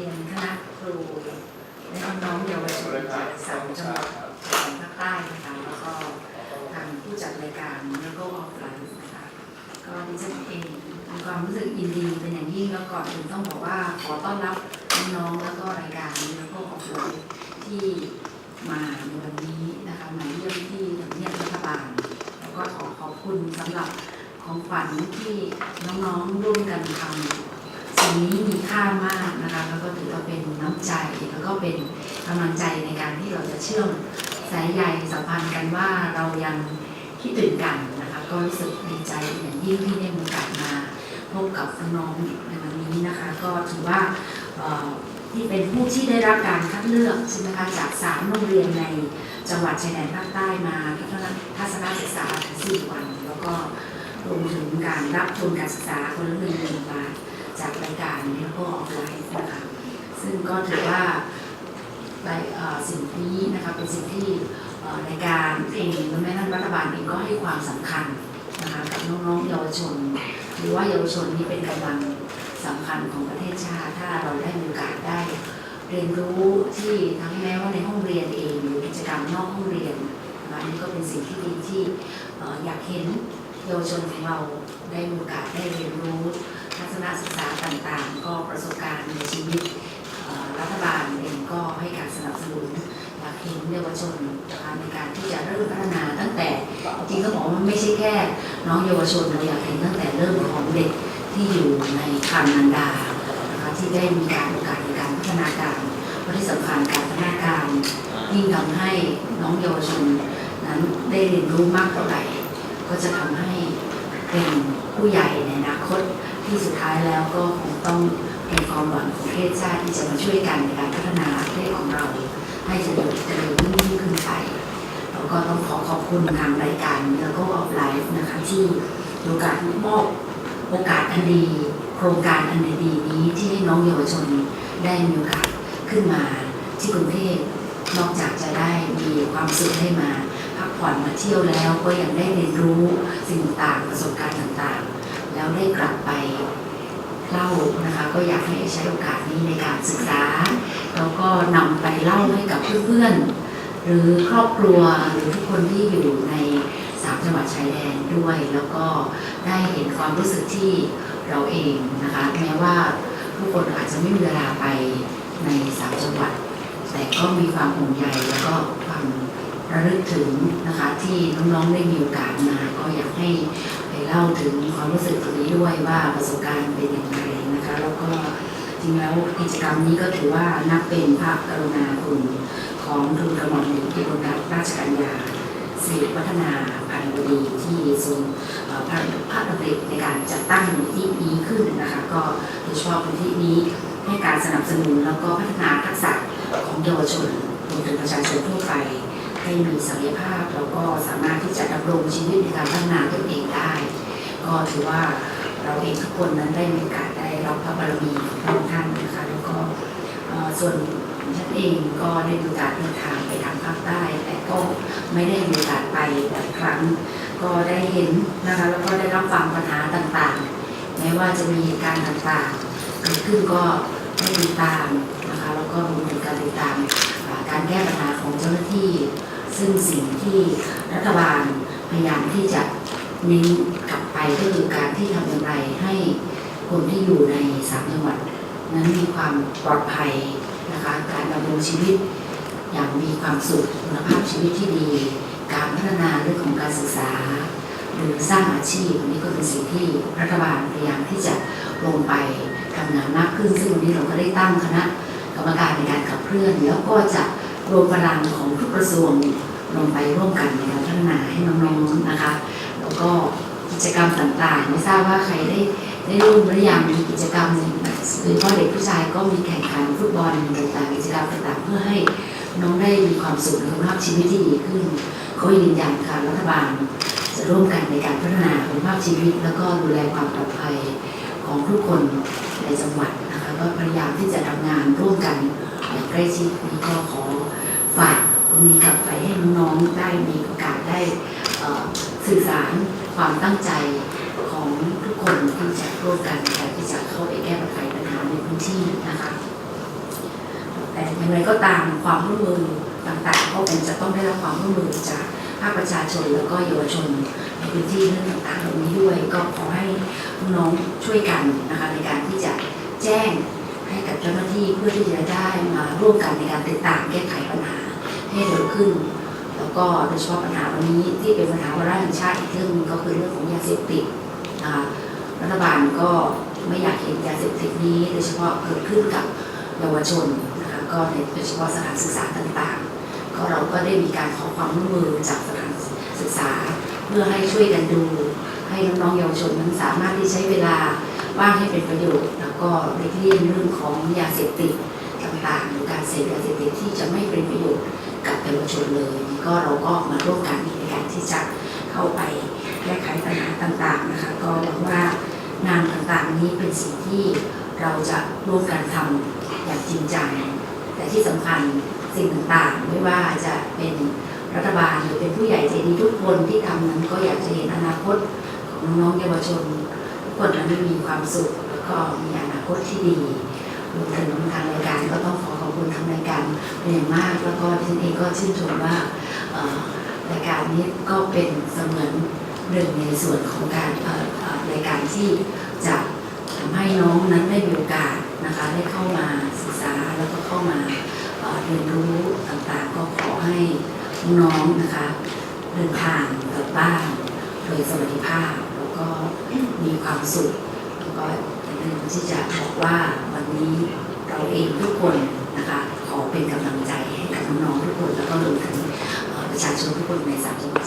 รียนคณะครูและน้องๆเยาวชนจากสามจังหวัดชายแดนภาคใต้นะคะแล้วก็ทางผู้จัดรายการแล้วก็ออฟไลน์นะคะก็ดิฉันเองมีความรู้สึกยินดีเป็นอย่างยิ่งแล้วก่อนอื่นต้องบอกว่าขอต้อนรับน้องๆแล้วก็รายการแล้วก็ออฟไลน์ที่มาในวันนี้นะคะมาเยี่ยมที่ทำเนียบรัฐบาลแล้วก็ขอขอบคุณสำหรับของขวัญที่น้องๆร่วมกันทำสิ่งนี้มีค่ามากถือว่าเป็นน้ำ ใจ แล้วก็เป็นกำลังใจในการที่เราจะเชื่อมสายใยสัมพันธ์กันว่าเรายังคิดถึงกันนะคะก็รู้สึกดีใจอย่างยิ่งที่ได้มีโอกาสมาพบกับน้องในวันนี้นะคะ ก็ถือว่าที่เป็นผู้ที่ได้รับการคัดเลือกใช่ไหมคะจากสามโรงเรียนในจังหวัดชายแดนภาคใต้มาทัศนศึกษาถึง4วัน แล้วก็รวมถึงการรับทุนการศึกษาคนละหนึ่งหมื่นบาทจากรายการแล้วก็ออนไลน์นะคะ ซึ่งก็ถือว่าในสิ่งนี้นะคะเป็นสิ่งที่เอ่อรายการเองและแม้ทั้งรัฐบาลเองก็ให้ความสำคัญนะคะกับน้องๆเยาวชน หรือว่าเยาวชนนี้เป็นกำลังสำคัญของประเทศชาติถ้าเราได้มีโอกาสได้ เรียนรู้ที่ทั้งแม้ว่าในห้องเรียนเองหรือกิจกรรมนอกห้องเรียนนะคะนนี้ก็เป็นสิ่งที่ดีที่อยากเห็นเยาวชนของเราได้มีโอกาสได้เรียนรู้ทัศนศึกษาต่างๆ ก็ประสบการณ์ในชีวิต รัฐบาลเองก็ให้การสนับสนุนอยากเห็นเยาวชนนะคะในการที่จะเริ่มพัฒนาตั้งแต่จริงๆต้องบอกว่ามันไม่ใช่แค่ น้องเยาวชนเราอยากเห็นตั้งแต่เริ่มของเด็กที่อยู่ในครรภ์นันดานะคะที่ได้มีการโอกาสในการพัฒนาการเพราะที่สำคัญการพัฒนาการยิ่งทำให้น้องเยาวชนนั้นได้เรียนรู้มากเท่าไหร่ก็จะทำให้เป็นผู้ใหญ่ในอนาคตที่สุดท้ายแล้วก็คงต้อง เป็นความหวังของประเทศชาติที่จะมาช่วยกันในการพัฒนาประเทศของเรา ให้เจริญเจริญยิ่งยิ่งขึ้นไปแล้วก็ต้องขอขอบคุณทางรายการแล้วก็ออฟไลฟ์นะคะที่โอกาสมอบโอกาสอันดีโครงการอันดีนี้ที่ให้น้องเยาวชนได้มีโอกาสขึ้นมาที่กรุงเทพนอกจากจะได้มีความสุขได้มาพักผ่อนมาเที่ยวแล้วก็ยังได้เรียนรู้สิ่งต่างประสบการณ์ต่างๆ แล้วได้กลับไป เล่านะคะก็อยากให้ใช้โอกาสนี้ในการศึกษา แล้วก็นำไปเล่าให้กับเพื่อนๆ หรือครอบครัวหรือทุกคนที่อยู่ในสามจังหวัดชายแดนด้วย แล้วก็ได้เห็นความรู้สึกที่เราเองนะคะแม้ว่าทุกคนอาจจะไม่มีเวลาไปในสามจังหวัด แต่ก็มีความห่วงใยแล้วก็ความระลึกถึงนะคะที่น้องๆได้มีโอกาสมาก็อยากให้ไปเล่าถึงความรู้สึกตรงนี้ด้วยว่าประสบการณ์เป็นอย่างไรนะคะ แล้วก็จ ริงแล้วกิจกรรมนี้ก็ถือว่านับเป็นพระกรุณาคุณของทุนกระหม่อมหญิงกิติรัตนราชกัญญาสิริวัฒนาพันธ์ดีที่ทรงพระพระดำริในการจัดตั้งมูลที่นี้ขึ้นนะคะ ก็โดยเฉพาะมูลที่นี้ให้การสนับสนุนแล้วก็พัฒนาทักษะของเยาวชนรวมถึงประชาชนทั่วไป ให้มีศักยภาพแล้วก็สามารถที่จะดำรงชีวิตในการพัฒนาตนเองได้ ก็ถือว่าเราเองทุกคนนั้นได้มีโอกาส รับพระบารมีของท่านนะคะแล้วก็ส่วนฉันเองก็ได้มีโอกาสเดินทางไปทางภาคใต้ แต่ก็ไม่ได้มีโอกาสไปแต่ครั้ง ก็ได้เห็นนะคะแล้วก็ได้รับฟังปัญหาต่างๆแม้ว่าจะมีเหตุการณ์ต่างๆเกิดขึ้นก็ได้ติดตามนะคะแล้วก็รวมถึงการติดตามการแก้ปัญหาของเจ้าหน้าที่ ซึ่งสิ่งที่รัฐบาลพยายามที่จะเน้นกลับไปก็คือการที่ทำอย่างไรให้ คนที่อยู่ในสามจังหวัดนั้นมีความปลอดภัยนะคะการดำรงชีวิต อย่างมีความสุขคุณภาพชีวิตที่ดี การพัฒนาเรื่องของการศึกษา หรือสร้างอาชีพอันนี้ก็เป็นสิ่งที่รัฐบาลพยายามที่จะลงไปทำงานมากขึ้น ซึ่งวันนี้เราก็ได้ตั้งคณะกรรมการในการขับเคลื่อน แล้วก็จะรวมพลังของทุกกระทรวงลงไปร่วมกันในการพัฒนาให้น้องๆนะคะ แล้วก็กิจกรรมต่างๆ ไม่ทราบว่าใครได้ ได้ร่วมหรือยังมีกิจกรรมโดยเฉพาะเด็กผู้ชายก็มีแข่งขันฟุตบอลต่างๆกิจกรรมต่างๆ เพื่อให้น้องได้มีความสุขและคุณภาพชีวิตที่ดีขึ้นเขายืนยันค่ะรัฐบาลจะร่วมกันในการพัฒนาคุณภาพชีวิต แล้วก็ดูแลความปลอดภัยของทุกคนในจังหวัดนะคะก็พยายามที่จะทำงานร่วมกันอย่างใกล้ชิดนี้ก็ขอฝากตรงนี้กลับไปให้น้องๆได้มีโอกาสได้สื่อสารความตั้งใจ คนที่จะร่วมกันในการที่จะเข้าไปแก้ปัญหาในพื้นที่นะคะแต่อย่างไรก็ตามความร่วมมือต่างๆ ก็คงจะต้องได้รับความร่วมมือจากภาคประชาชนแล้วก็เยาวชนในพื้นที่เรื่องต่างๆเหล่านี้ด้วย ก็ขอให้น้องช่วยกันนะคะในการที่จะแจ้งให้กับเจ้าหน้าที่เพื่อที่จะได้มาร่วมกันในการติดตามแก้ไขปัญหาให้เร็วขึ้น แล้วก็โดยเฉพาะปัญหาวันนี้ที่เป็นปัญหาวาระแห่งชาติอีกเรื่องนึงก็คือเรื่องของยาเสพติดนะคะ รัฐบาลก็ไม่อยากเห็นยาเสพติดนี้ โดยเฉพาะเกิดขึ้นกับเยาวชนนะคะก็โดยเฉพาะสถานศึกษาต่างๆ ก็เราก็ได้มีการขอความร่วมมือจากสถานศึกษา เพื่อให้ช่วยกันดู ให้น้องๆเยาวชนนั้นสามารถที่ใช้เวลาว่างให้เป็นประโยชน์ แล้วก็หลีกเลี่ยงเรื่องของยาเสพติดต่างๆหรือการเสพยาเสพติดที่จะไม่เป็นประโยชน์กับเยาวชนเลย ก็เราก็มาร่วมกันในการที่จะเข้าไปแก้ไขปัญหาต่างๆนะคะ ก็หวังว่างา นี้เป็นสิ่งที่เราจะร่วมกันทำอย่างจริงจัง แต่ที่สำคัญสิ่งต่างๆ ไม่ว่าจะเป็นรัฐบาลหรือเป็นผู้ใหญ่ใจดีทุกคนที่ทำนั้นก็อยากจะเห็นอนาคตของน้องๆเยาวชนทุกคนนั้นมีความสุขแล้วก็มีอนาคตที่ดีรวมถึงทางรายการก็ต้องขอขอบคุณทางรายการเป็นอย่างมาก แล้วก็ดิฉันเองก็ชื่นชมว่ารายการนี้ก็เป็นเสมือนหนึ่งในส่วนของการรายการที่ำให้น้องนั้นได้มีโอกาสนะคะได้เข้ามาศึกษาแล้วก็เข้ามาเรียนรู้ต่างๆ ก็ขอให้น้องนะคะเดินทางกลับบ้านโดยสวัสดิภาพ แล้วก็มีความสุขแล้วก็อย่าลืมที่จะบอกว่าวันนี้เราเองทุกคนนะคะขอเป็นกำลังใจให้กับน้องๆทุกคนแล้วก็รวมถึงประชาชนทุกคนในสามจังหวัด